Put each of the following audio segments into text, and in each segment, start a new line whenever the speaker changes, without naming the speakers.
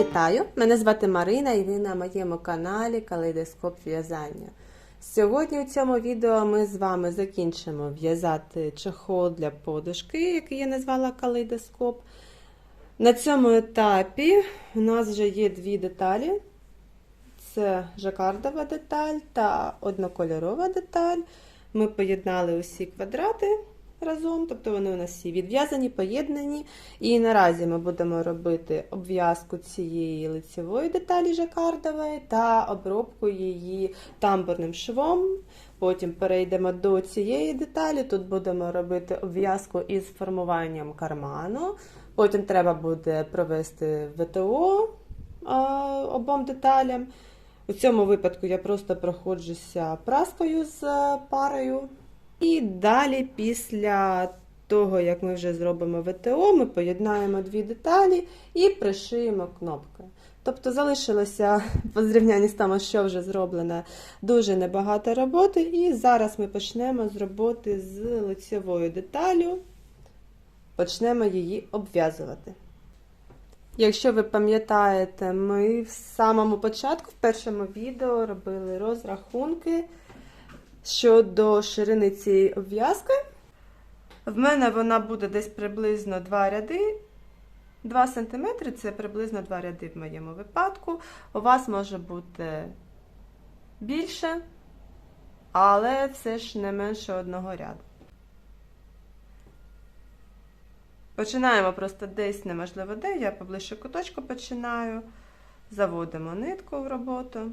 Вітаю! Мене звати Марина і ви на моєму каналі Калейдоскоп в'язання. Сьогодні у цьому відео ми з вами закінчимо в'язати чехол для подушки, який я назвала калейдоскоп. На цьому етапі у нас вже є дві деталі: це жакардова деталь та однокольорова деталь. Ми поєднали усі квадрати разом, тобто вони у нас всі відв'язані, поєднані. І наразі ми будемо робити обв'язку цієї лицевої деталі жакардової та обробку її тамбурним швом. Потім перейдемо до цієї деталі. Тут будемо робити обв'язку із формуванням карману. Потім треба буде провести ВТО обом деталям. У цьому випадку я просто проходжуся праскою з парою. І далі, після того, як ми вже зробимо ВТО, ми поєднаємо дві деталі і пришиємо кнопки. Тобто залишилося по зрівнянні з тому, що вже зроблено, дуже небагато роботи. І зараз ми почнемо з роботи з лицевою деталю, почнемо її обв'язувати. Якщо ви пам'ятаєте, ми в самому початку, в першому відео, робили розрахунки щодо ширини цієї обв'язки. В мене вона буде десь приблизно 2 ряди. 2 см це приблизно 2 ряди в моєму випадку. У вас може бути більше, але все ж не менше одного ряду. Починаємо просто десь неможливо де, я поближче куточку починаю, заводимо нитку в роботу.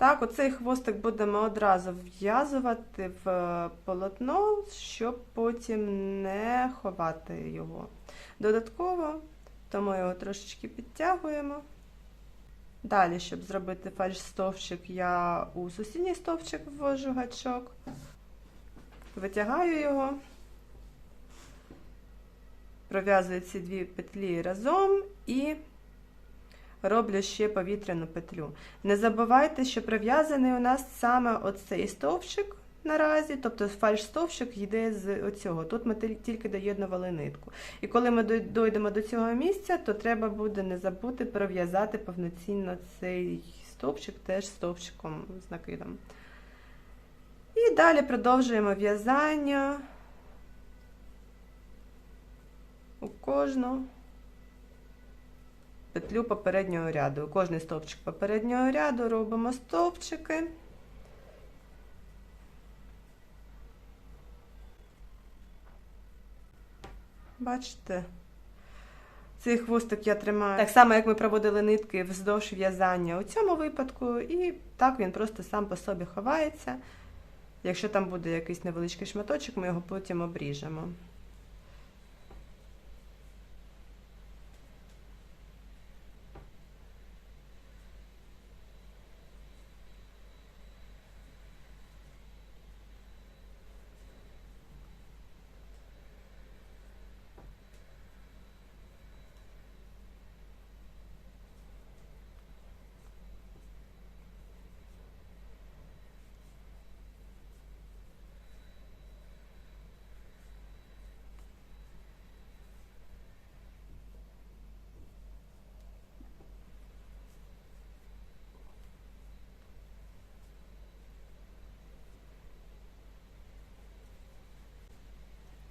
Так, оцей хвостик будемо одразу в'язувати в полотно, щоб потім не ховати його. Додатково, тому його трошечки підтягуємо. Далі, щоб зробити фальш-стовпчик, я у сусідній стовпчик ввожу гачок, витягаю його, пров'язую ці дві петлі разом і роблю ще повітряну петлю. Не забувайте, що прив'язаний у нас саме оцей стовпчик наразі, тобто фальш-стовпчик йде з оцього. Тут ми тільки доєднували нитку. І коли ми дойдемо до цього місця, то треба буде не забути пров'язати повноцінно цей стовпчик теж стовпчиком з накидом. І далі продовжуємо в'язання у кожну петлю попереднього ряду. Кожний стовпчик попереднього ряду робимо стовпчики. Бачите? Цей хвостик я тримаю так само, як ми проводили нитки вздовж в'язання у цьому випадку, і так він просто сам по собі ховається. Якщо там буде якийсь невеличкий шматочок, ми його потім обріжемо.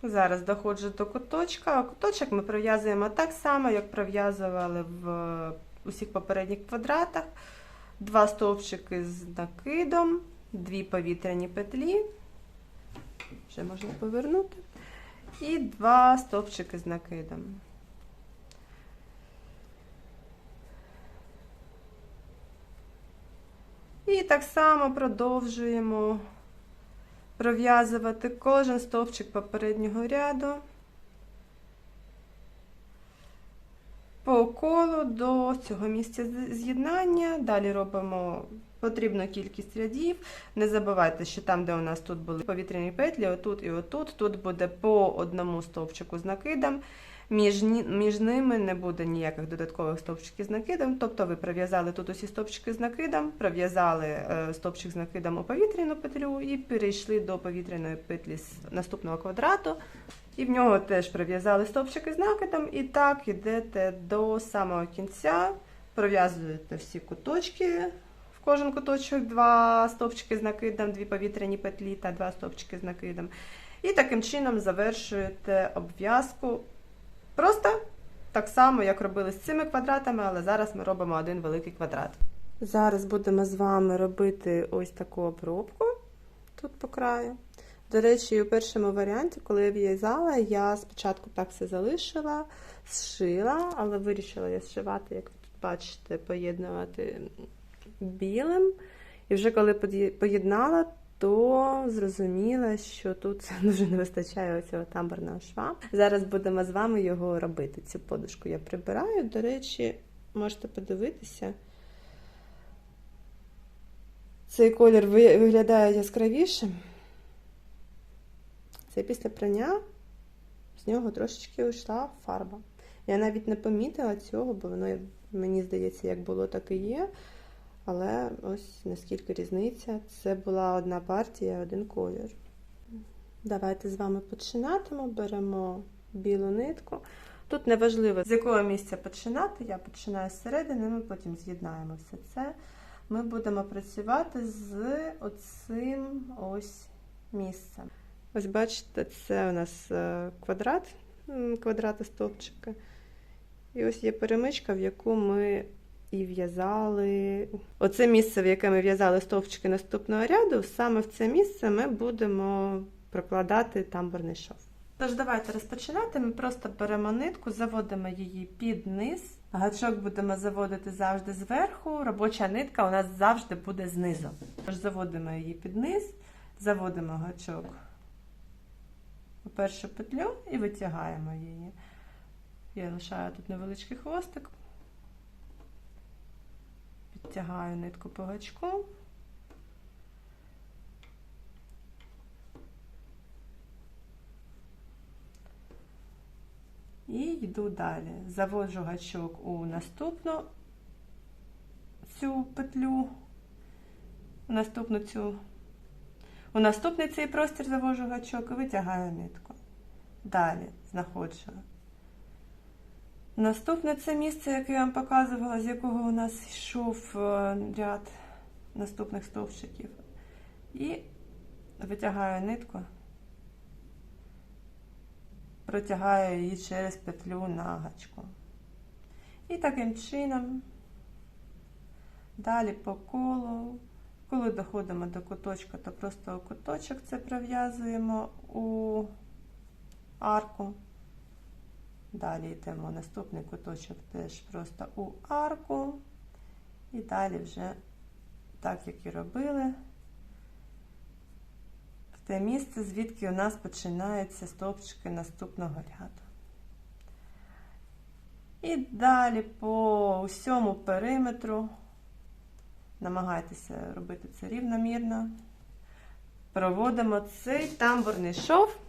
Зараз доходжу до куточка. Куточок ми пров'язуємо так само, як пров'язували в усіх попередніх квадратах. Два стовпчики з накидом, дві повітряні петлі. Ще можна повернути. І два стовпчики з накидом. І так само продовжуємо пров'язувати кожен стовпчик попереднього ряду по колу до цього місця з'єднання. Далі робимо потрібну кількість рядів. Не забувайте, що там, де у нас тут були повітряні петлі, отут і отут, тут буде по одному стовпчику з накидом. Між, між ними не буде ніяких додаткових стовпчиків з накидом. Тобто ви пров'язали тут усі стовпчики з накидом, пров'язали е, стовпчик з накидом у повітряну петлю і перейшли до повітряної петлі з наступного квадрату. І в нього теж пров'язали стовпчики з накидом. І так йдете до самого кінця, пров'язуєте всі куточки. В кожен куточок два стовпчики з накидом, дві повітряні петлі та два стовпчики з накидом. І таким чином завершуєте обв'язку. Просто так само, як робили з цими квадратами, але зараз ми робимо один великий квадрат. Зараз будемо з вами робити ось таку обробку тут по краю. До речі, у першому варіанті, коли я в'язала, я спочатку так все залишила, зшила, але вирішила я зшивати, як ви тут бачите, поєднувати білим. І вже коли поєднала, то зрозуміла, що тут дуже не вистачає цього тамбурного шва. Зараз будемо з вами його робити. Цю подушку я прибираю. До речі, можете подивитися. Цей колір виглядає яскравішим. Це після прання з нього трошечки йшла фарба. Я навіть не помітила цього, бо воно, мені здається, як було, так і є. Але ось наскільки різниця. Це була одна партія, один колір. Давайте з вами починатимемо. Беремо білу нитку. Тут неважливо, з якого місця починати. Я починаю з середини, ми потім з'єднаємо все це. Ми будемо працювати з оцим ось місцем. Ось бачите, це у нас е, квадрат, квадрати стовпчика. І ось є перемичка, в яку ми і в'язали. Оце місце, в яке ми в'язали стовпчики наступного ряду, саме в це місце ми будемо прокладати тамбурний шов. Тож давайте розпочинати. Ми просто беремо нитку, заводимо її під низ. Гачок будемо заводити завжди зверху. Робоча нитка у нас завжди буде знизу. Тож заводимо її під низ, заводимо гачок у першу петлю і витягаємо її. Я лишаю тут невеличкий хвостик. Підтягаю нитку по гачку. І йду далі. Заводжу гачок у наступну цю петлю, у наступну цю, у наступний цей простір завожу гачок і витягаю нитку. Далі знаходжу. Наступне це місце, яке я вам показувала, з якого у нас йшов е, ряд наступних стовпчиків. І витягаю нитку, протягаю її через петлю на гачку. І таким чином далі по колу. Коли доходимо до куточка, то просто куточок це пров'язуємо у арку. Далі йдемо наступний куточок теж просто у арку. І далі вже, так як і робили, в те місце, звідки у нас починаються стовпчики наступного ряду. І далі по усьому периметру намагайтеся робити це рівномірно. Проводимо цей тамбурний шов.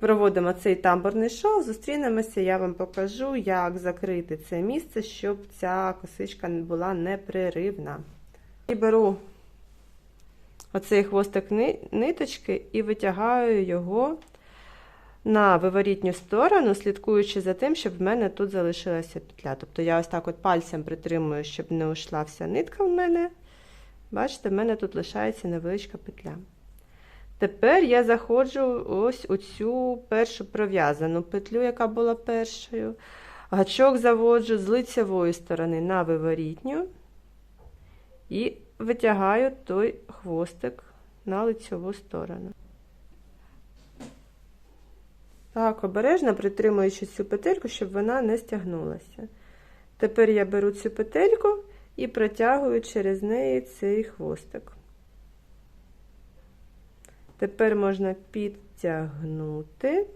Проводимо цей тамбурний шов, зустрінемося, я вам покажу, як закрити це місце, щоб ця косичка була непреривна. І беру оцей хвостик ниточки і витягаю його на виворітню сторону, слідкуючи за тим, щоб в мене тут залишилася петля. Тобто я ось так от пальцем притримую, щоб не ушла вся нитка в мене. Бачите, в мене тут лишається невеличка петля. Тепер я заходжу ось у цю першу пров'язану петлю, яка була першою. Гачок заводжу з лицевої сторони на виворітню і витягаю той хвостик на лицеву сторону. Так, обережно притримуючи цю петельку, щоб вона не стягнулася. Тепер я беру цю петельку і протягую через неї цей хвостик. Тепер можна підтягнути,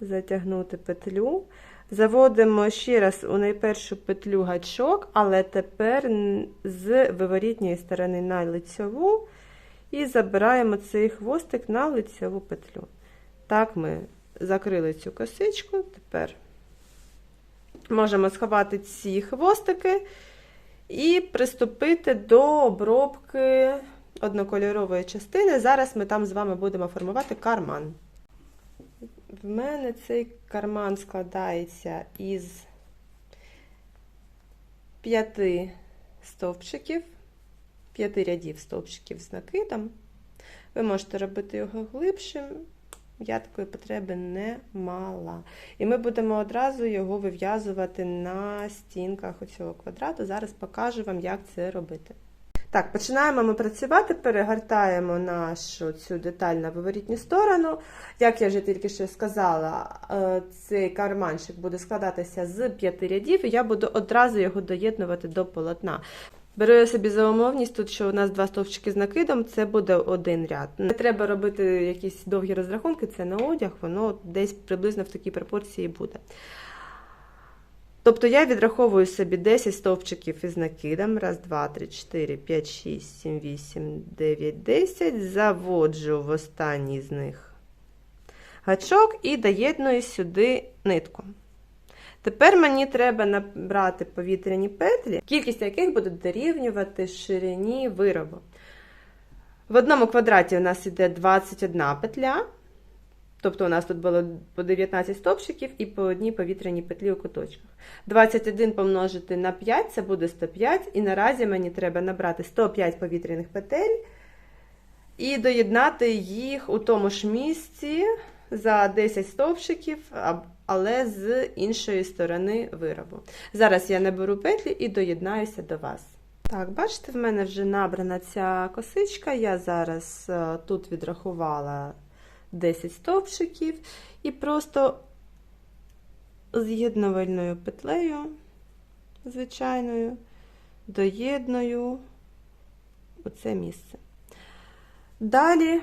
затягнути петлю. Заводимо ще раз у найпершу петлю гачок, але тепер з виворітньої сторони на лицьову і забираємо цей хвостик на лицьову петлю. Так ми закрили цю косичку. Тепер можемо сховати ці хвостики і приступити до обробки однокольорової частини. Зараз ми там з вами будемо формувати карман. В мене цей карман складається із п'яти стовпчиків, п'яти рядів стовпчиків з накидом. Ви можете робити його глибшим, я такої потреби не мала. І ми будемо одразу його вив'язувати на стінках цього квадрату. Зараз покажу вам, як це робити. Так, починаємо ми працювати, перегортаємо нашу цю деталь на виворітню сторону. Як я вже тільки що сказала, е, цей карманчик буде складатися з п'яти рядів, і я буду одразу його доєднувати до полотна. Беру я собі за умовність, тут що у нас два стовпчики з накидом, це буде один ряд. Не треба робити якісь довгі розрахунки, це на одяг, воно десь приблизно в такій пропорції буде. Тобто я відраховую собі 10 стовпчиків із накидом. Раз, два, три, чотири, п'ять, шість, сім, вісім, дев'ять, десять. Заводжу в останній з них гачок і доєдную сюди нитку. Тепер мені треба набрати повітряні петлі, кількість яких буде дорівнювати ширині виробу. В одному квадраті у нас йде 21 петля. Тобто у нас тут було по 19 стовпчиків і по одній повітряній петлі у куточках. 21 помножити на 5 це буде 105. І наразі мені треба набрати 105 повітряних петель і доєднати їх у тому ж місці за 10 стовпчиків, але з іншої сторони виробу. Зараз я наберу петлі і доєднаюся до вас. Так, бачите, в мене вже набрана ця косичка. Я зараз е, тут відрахувала 10 стовпчиків і просто з'єднувальною петлею, звичайною, доєдную у це місце. Далі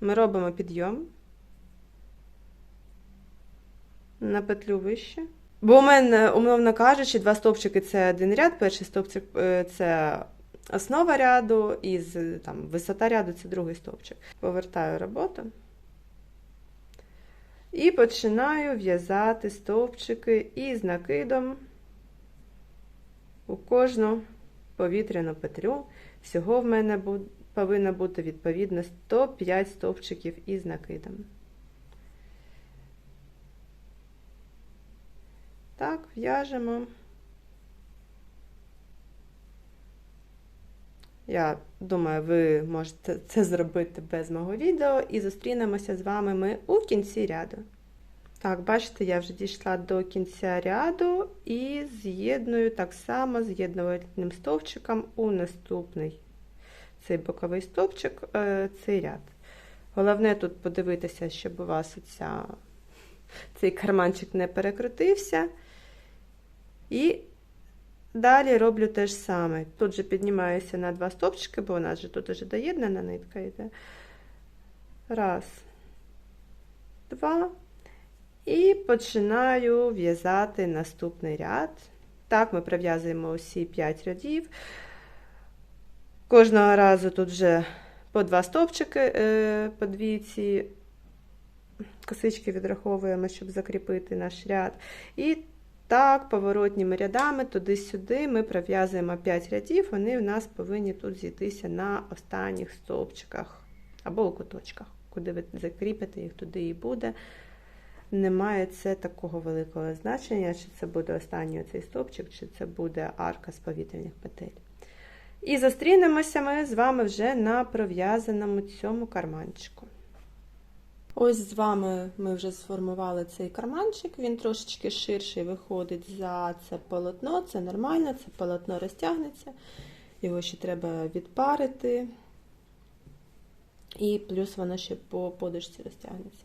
ми робимо підйом на петлю вище. Бо у мене, умовно кажучи, два стовпчики це один ряд, перший стовпчик е, це основа ряду, і з- там, висота ряду це другий стовпчик. Повертаю роботу. І починаю в'язати стовпчики із накидом у кожну повітряну петлю. Всього в мене повинно бути відповідно 105 стовпчиків із накидом. Так, в'яжемо. Я думаю, ви можете це зробити без мого відео і зустрінемося з вами ми у кінці ряду. Так, бачите, я вже дійшла до кінця ряду і з'єдную так само з'єднувальним стовпчиком у наступний цей боковий стовпчик, е, цей ряд. Головне тут подивитися, щоб у вас оця, цей карманчик не перекрутився. І далі роблю те ж саме. Тут же піднімаюся на два стовпчики, бо у нас же тут вже доєднана нитка йде. Раз, два. І починаю в'язати наступний ряд. Так, ми прив'язуємо усі 5 рядів. Кожного разу тут вже по два стовпчики, е, по дві ці косички відраховуємо, щоб закріпити наш ряд. І так, поворотніми рядами, туди-сюди ми пров'язуємо 5 рядів, вони в нас повинні тут зійтися на останніх стовпчиках або у куточках. Куди ви закріпите їх, туди і буде. Немає це такого великого значення, чи це буде останній оцей стовпчик, чи це буде арка з повітряних петель. І зустрінемося ми з вами вже на пров'язаному цьому карманчику. Ось з вами ми вже сформували цей карманчик, він трошечки ширший виходить за це полотно, це нормально, це полотно розтягнеться, його ще треба відпарити, і плюс воно ще по подушці розтягнеться.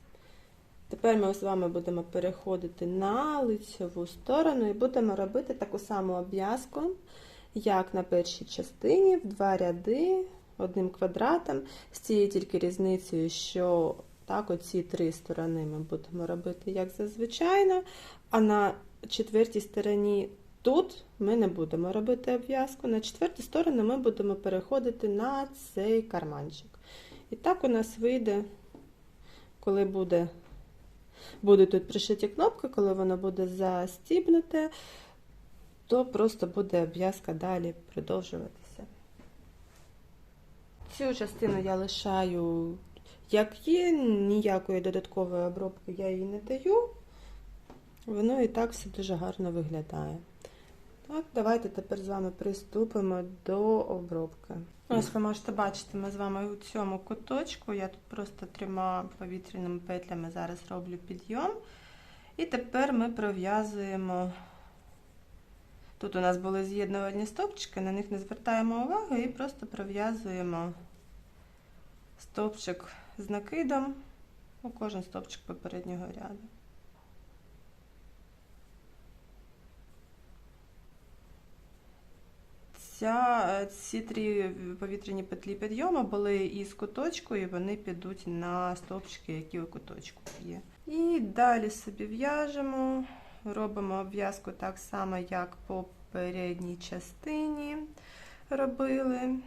Тепер ми з вами будемо переходити на лицьову сторону і будемо робити таку саму обв'язку, як на першій частині, в два ряди, одним квадратом, з цією тільки різницею, що Так, оці три сторони ми будемо робити як зазвичайно, а на четвертій стороні тут ми не будемо робити обв'язку. На четверту сторону ми будемо переходити на цей карманчик. І так у нас вийде, коли буде, будуть тут пришиті кнопки, коли воно буде застібнуте, то просто буде обв'язка далі продовжуватися. Цю частину я лишаю як є, ніякої додаткової обробки я їй не даю. Воно і так все дуже гарно виглядає. Так, давайте тепер з вами приступимо до обробки. Ось ви можете бачити, ми з вами у цьому куточку. Я тут просто трьома повітряними петлями зараз роблю підйом. І тепер ми пров'язуємо. Тут у нас були з'єднувальні стовпчики, на них не звертаємо увагу і просто пров'язуємо стовпчик з накидом у кожен стовпчик попереднього ряду. Ця, ці три повітряні петлі підйому були із куточку, і вони підуть на стовпчики, які у куточку є. І далі собі в'яжемо, робимо обв'язку так само, як по передній частині робили.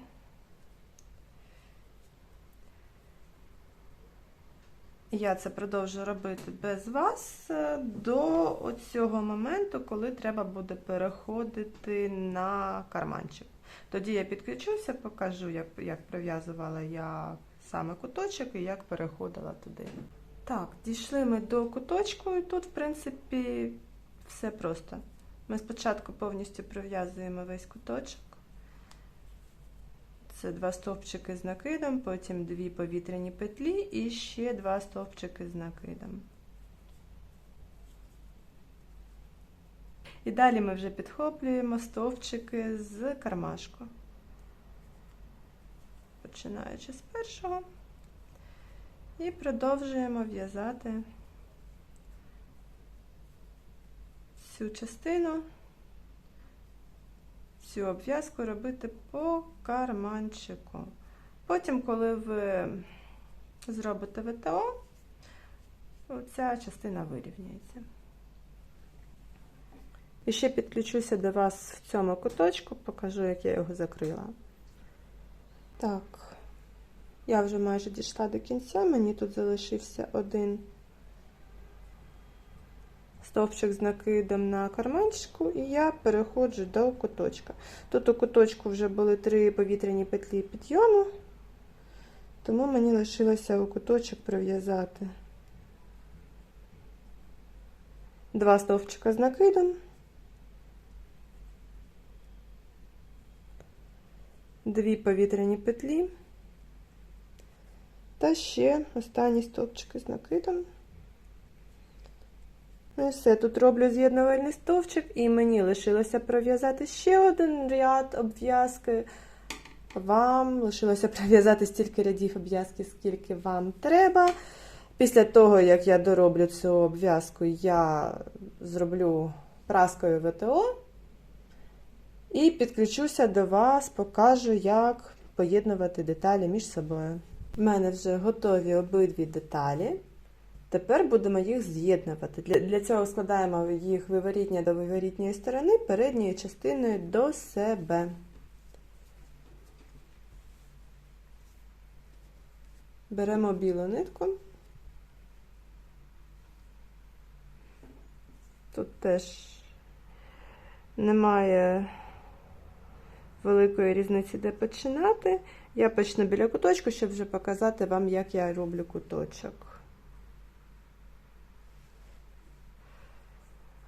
Я це продовжу робити без вас е, до цього моменту, коли треба буде переходити на карманчик. Тоді я підключуся, покажу, як як прив'язувала я саме куточок і як переходила туди. Так, дійшли ми до куточку, і тут, в принципі, все просто. Ми спочатку повністю прив'язуємо весь куточок. Це два стовпчики з накидом, потім дві повітряні петлі і ще два стовпчики з накидом. І далі ми вже підхоплюємо стовпчики з кармашку. Починаючи з першого. І продовжуємо в'язати цю частину цю обв'язку робити по карманчику. Потім, коли ви зробите ВТО, ця частина вирівняється. І ще підключуся до вас в цьому куточку, покажу, як я його закрила. Так, я вже майже дійшла до кінця, мені тут залишився один стовпчик з накидом на карманчику, і я переходжу до куточка. Тут у куточку вже були три повітряні петлі підйому, тому мені лишилося у куточок прив'язати два стовпчика з накидом. Дві повітряні петлі та ще останні стовпчики з накидом. Ну і все, тут роблю з'єднувальний стовпчик, і мені лишилося пров'язати ще один ряд обв'язки. Вам лишилося пров'язати стільки рядів обв'язки, скільки вам треба. Після того, як я дороблю цю обв'язку, я зроблю праскою ВТО і підключуся до вас, покажу, як поєднувати деталі між собою. У мене вже готові обидві деталі. Тепер будемо їх з'єднувати. Для для цього складаємо їх виворітня до виворітньої сторони передньою частиною до себе. Беремо білу нитку. Тут теж немає великої різниці, де починати. Я почну біля куточку, щоб вже показати вам, як я роблю куточок.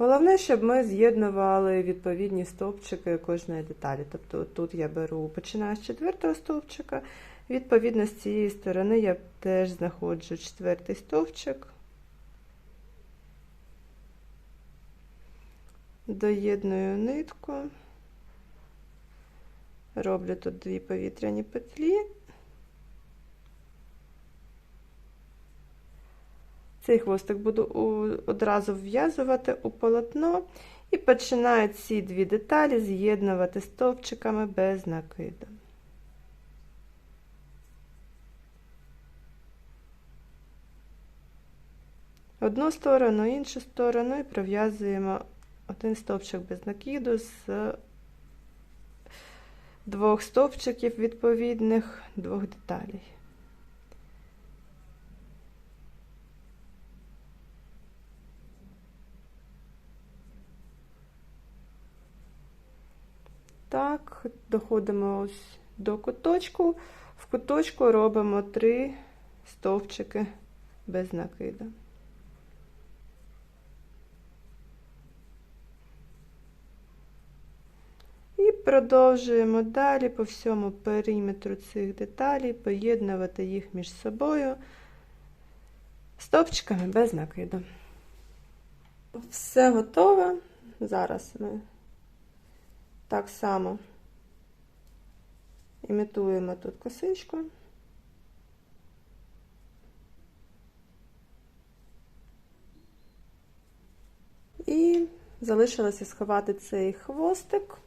Головне, щоб ми з'єднували відповідні стовпчики кожної деталі. Тобто тут я беру, починаю з четвертого стовпчика, відповідно, з цієї сторони я теж знаходжу четвертий стовпчик, доєдную нитку, роблю тут дві повітряні петлі. Цей хвостик буду одразу вв'язувати у полотно і починаю ці дві деталі з'єднувати стовпчиками без накиду. одну сторону, іншу сторону і пров'язуємо один стовпчик без накиду з двох стовпчиків відповідних двох деталей. Так, доходимо ось до куточку. В куточку робимо три стовпчики без накиду. І продовжуємо далі по всьому периметру цих деталей, поєднувати їх між собою стовпчиками без накиду. Все готове. Зараз ми так само імітуємо тут косичку. І залишилося сховати цей хвостик.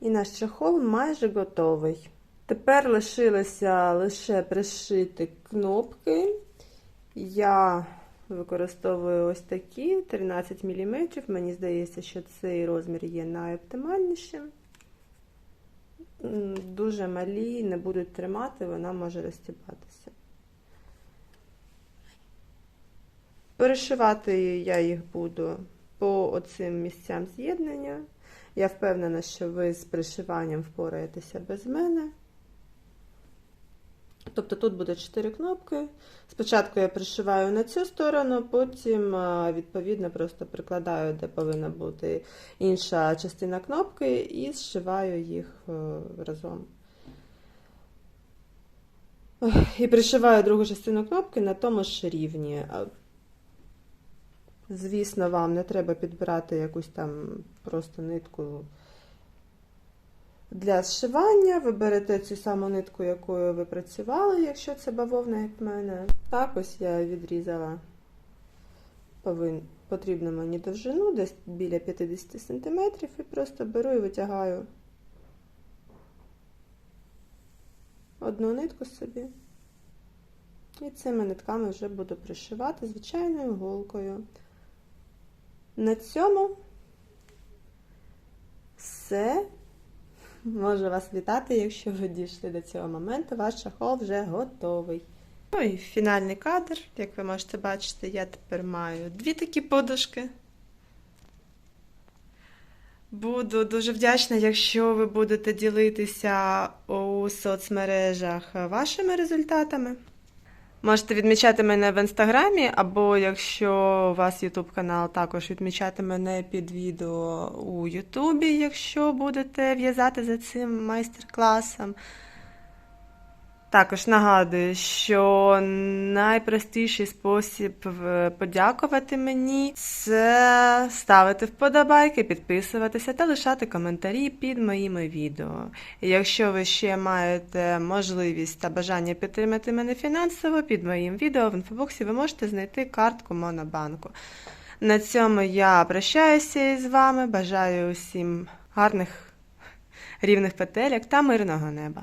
І наш чехол майже готовий. Тепер лишилося лише пришити кнопки. Я використовую ось такі 13 мм. Мені здається, що цей розмір є найоптимальнішим. Дуже малі, не будуть тримати, вона може розтібатися. Перешивати я їх буду по оцим місцям з'єднання. Я впевнена, що ви з пришиванням впораєтеся без мене. Тобто тут буде 4 кнопки. Спочатку я пришиваю на цю сторону, потім, відповідно, просто прикладаю, де повинна бути інша частина кнопки, і зшиваю їх разом. І пришиваю другу частину кнопки на тому ж рівні. Звісно, вам не треба підбирати якусь там просто нитку для зшивання. Ви берете цю саму нитку, якою ви працювали, якщо це бавовна, як в мене. Так ось я відрізала потрібну мені довжину, десь біля 50 см, і просто беру і витягаю одну нитку собі. І цими нитками вже буду пришивати звичайною голкою. На цьому все. Можу вас вітати, якщо ви дійшли до цього моменту, ваш шахол вже готовий. Ну і фінальний кадр, як ви можете бачити, я тепер маю дві такі подушки. Буду дуже вдячна, якщо ви будете ділитися у соцмережах вашими результатами. Можете відмічати мене в інстаграмі, або якщо у вас ютуб канал, також відмічати мене під відео у Ютубі, якщо будете в'язати за цим майстер-класом. Також нагадую, що найпростіший спосіб подякувати мені це ставити вподобайки, підписуватися та лишати коментарі під моїми відео. Якщо ви ще маєте можливість та бажання підтримати мене фінансово, під моїм відео в інфобоксі ви можете знайти картку Монобанку. На цьому я прощаюся із вами. Бажаю усім гарних рівних петелек та мирного неба.